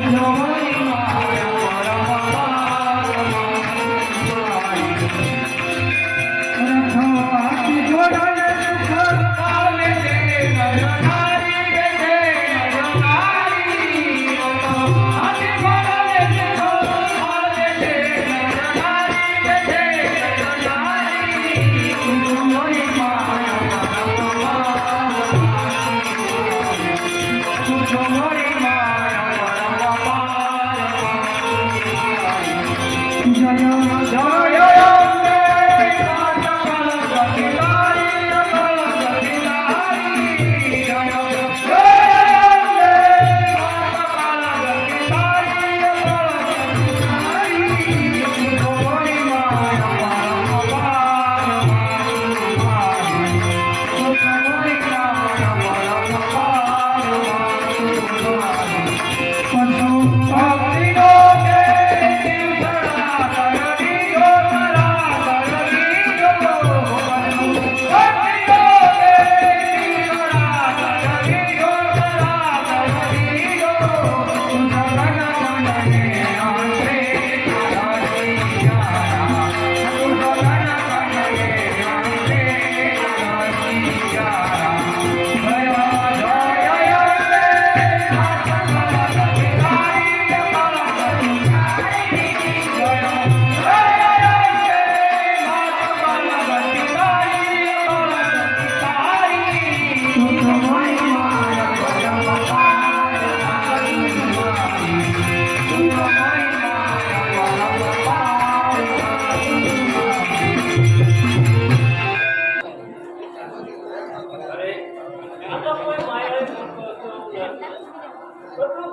Come.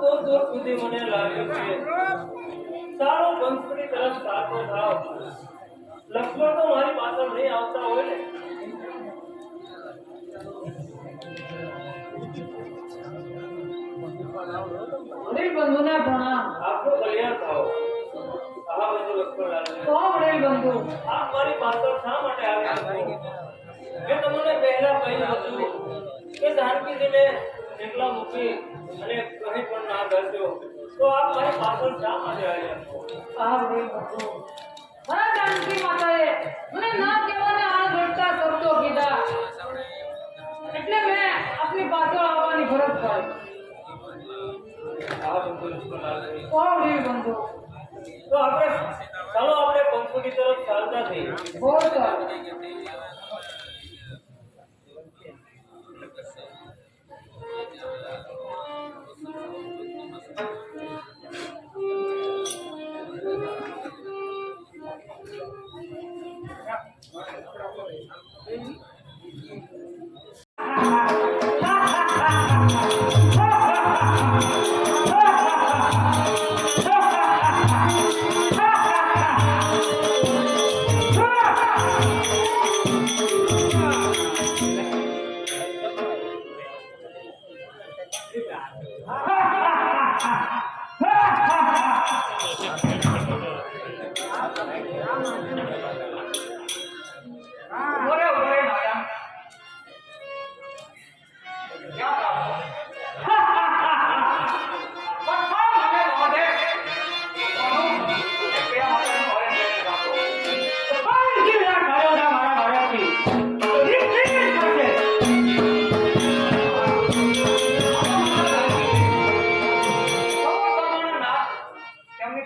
દૂર દૂર સુધી મને લાગ્યું છે. સારો બંસરી તરફ સાચો થાવ. લક્ષ્મણ તો મારી પાછળ નહીં આવતા હોય ને. વડીલ બંધુને પ્રણામ આપનું કલ્યાણ થાવ. આહા બધું લક્ષ્મણ તો વડીલ બંધુ? આપ મારી પાછળ શા માટે આવ્યા મેં તમને પહેલા કહ્યું હતું કે જાનકીજીને એકલા મૂકી અને કહી પણ ના કરજો. તો આપ મારી પાછળ શા માટે આવ્યા આ વડીલ બંધુ. મારા જાનકી માતાએ મને ના કહેવાને આ ઘટતા શબ્દો કીધા. એટલે મેં આપની પાછળ આવવાની ફરજ પડી. ઓ વડીલ બંધુ. તો આપણે ચાલો આપણે પંચુકી તરફ ચાલતા થઈએ બહુ સારું Thank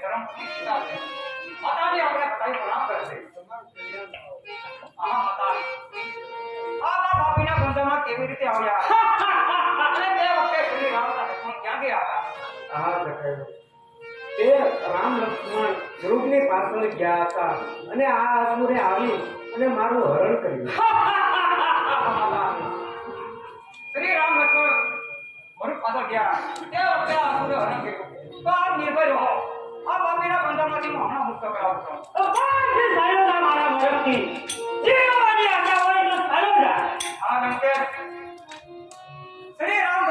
ધર્મપત્ની સીતા છે. માતાજી આપણે બધાય પ્રણામ કરશે આહા માતા. આ બા ભાભીના બંધામાં કેવી રીતે આવ્યા? અને તે વખતે શ્રી રામના લક્ષ્મણ ક્યાં ગયા હતા? આ જટાયુ. તે રામ લક્ષ્મણ ધ્રુવની પાછળ ગયા હતા. અને આ અસુરે આવી અને મારું હરણ કર્યું. શ્રી રામ લક્ષ્મણ મારું પાછળ ગયા. તે વખતે અસુરે હરણ કર્યું. તો આ નિર્ભય રહો. આ હું હમણાં મુક્ત કરાવું છું. તો કોણ છે સાયોના મારા મરણથી જીવવાની આશા હોય તો સાયો જા આ લંકેશ શ્રી રામ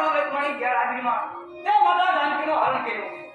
ગેરહાજરીમાં. તે માતા જાનકીનું હરણ કર્યું.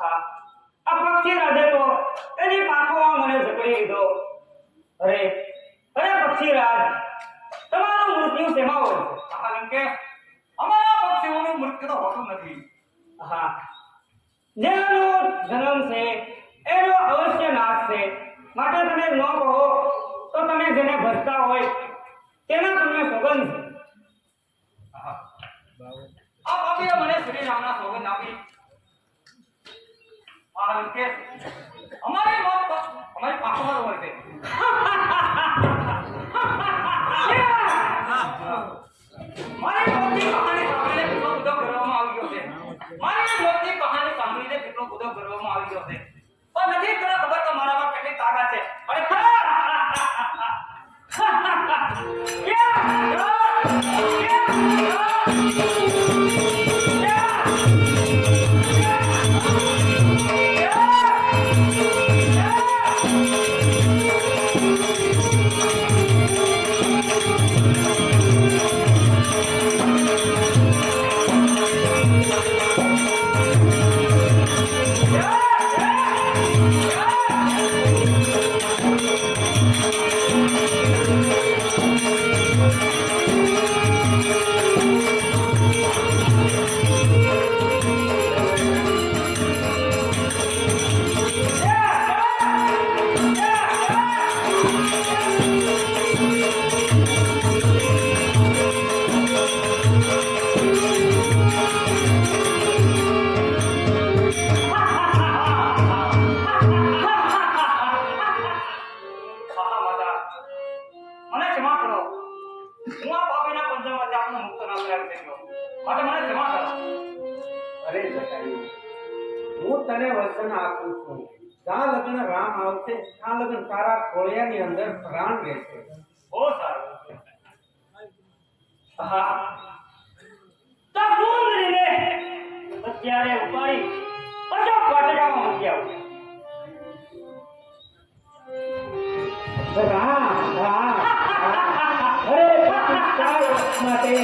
પક્ષી રાજે તો. એની પાંખોમાં મને જકડી લીધો અરે અરે પક્ષી રાજ તમારું મૃત્યુ શેમાં હોય કારણ કે અમારા પક્ષીઓનું મૃત્યુ તો હોતું નથી. હા. જેનો જન્મ છે એનો અવશ્ય નાશ છે. માટે તમે ન કહો તો તમે જેને ભજતા હોય તેના તમને સોગંદ છે. આ પાપીએ મને શ્રી રામના સોગંદ આપી. અમારી મોત તો અમારી બધો ગર્વમાં આવી ગયો છે. મારી મોતની કહાની સાંભળીને કેટલો બધો ગર્વમાં આવી છે. પણ નથી, તને કે મારામાં કેટલી તાકાત છે. અને મહા મને ક્ષમા કરો. હું આ પાપીના પંજામાંથી આપનો મુક્ત ના કરાવી શક્યો માટે મને ક્ષમા કરો. અરે જટાયુ હું તને વચન આપું છું. જ્યાં લગ્ન રામ આવશે ત્યાં લગ્ન તારા ખોળિયાની અંદર પ્રાણ રહેશે. બહુ સારું. હા. તો અત્યારે ઉપાડી અશોક વાટિકામાં મૂકી આવું. રામ રામ. માટે.